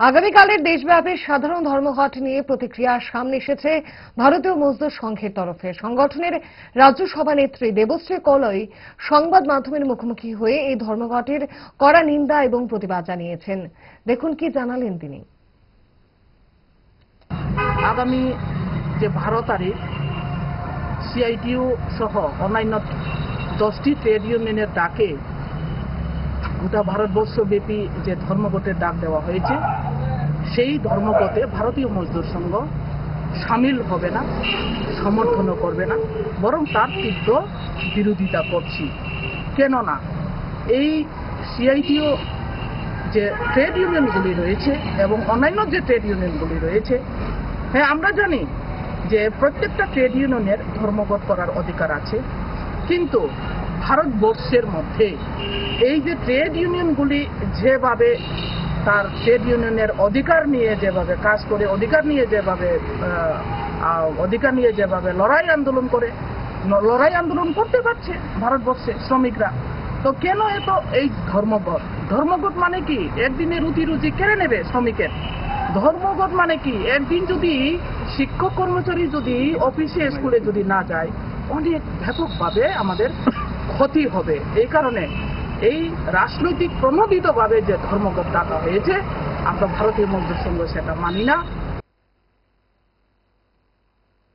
আগামীকালের দেশব্যাপী সাধারণ ধর্মঘট নিয়ে প্রতিক্রিয়া সামনে এসেছে ভারতীয় মজদুর সংঘের তরফে। সংগঠনের রাজ্য সভানেত্রী দেবশ্রী কলই সংবাদ মাধ্যমের মুখোমুখি হয়ে এই ধর্মঘটের কড়া নিন্দা এবং প্রতিবাদ জানিয়েছেন। দেখুন কি জানালেন তিনি। আগামী যে বারো তারিখ, সিআইটিউ সহ অন্যান্য দশটি ট্রেড ইউনিয়নের ডাকে গোটা ভারতবর্ষব্যাপী যে ধর্মঘটের ডাক দেওয়া হয়েছে, সেই ধর্মঘটে ভারতীয় মজদুর সংঘ সামিল হবে না, সমর্থনও করবে না, বরং তার তীব্র বিরোধিতা করছি। কেননা, এই সিআইটিও যে ট্রেড ইউনিয়নগুলি রয়েছে এবং অন্যান্য যে ট্রেড ইউনিয়নগুলি রয়েছে হ্যাঁ আমরা জানি যে প্রত্যেকটা ট্রেড ইউনিয়নের ধর্মঘট করার অধিকার আছে, কিন্তু ভারতবর্ষের মধ্যে এই যে ট্রেড ইউনিয়নগুলি যেভাবে তার ট্রেড ইউনিয়নের অধিকার নিয়ে যেভাবে কাজ করে, অধিকার নিয়ে যেভাবে অধিকার নিয়ে যেভাবে লড়াই আন্দোলন করে লড়াই আন্দোলন করতে পারছে ভারতবর্ষে শ্রমিকরা। তো কেন এত, এই ধর্মঘট? ধর্মঘট মানে কি? একদিনে রুটি রুজি কেড়ে নেবে শ্রমিকের। ধর্মঘট মানে কি? একদিন যদি শিক্ষক কর্মচারী যদি অফিসে স্কুলে যদি না যায়, অনেক ব্যাপকভাবে আমাদের ক্ষতি হবে। এই কারণে এই রাজনৈতিক প্রণোদিতভাবে যে ধর্মঘট ডাকা হয়েছে, আমরা ভারতীয় মজদুর সংঘ সেটা মানি না।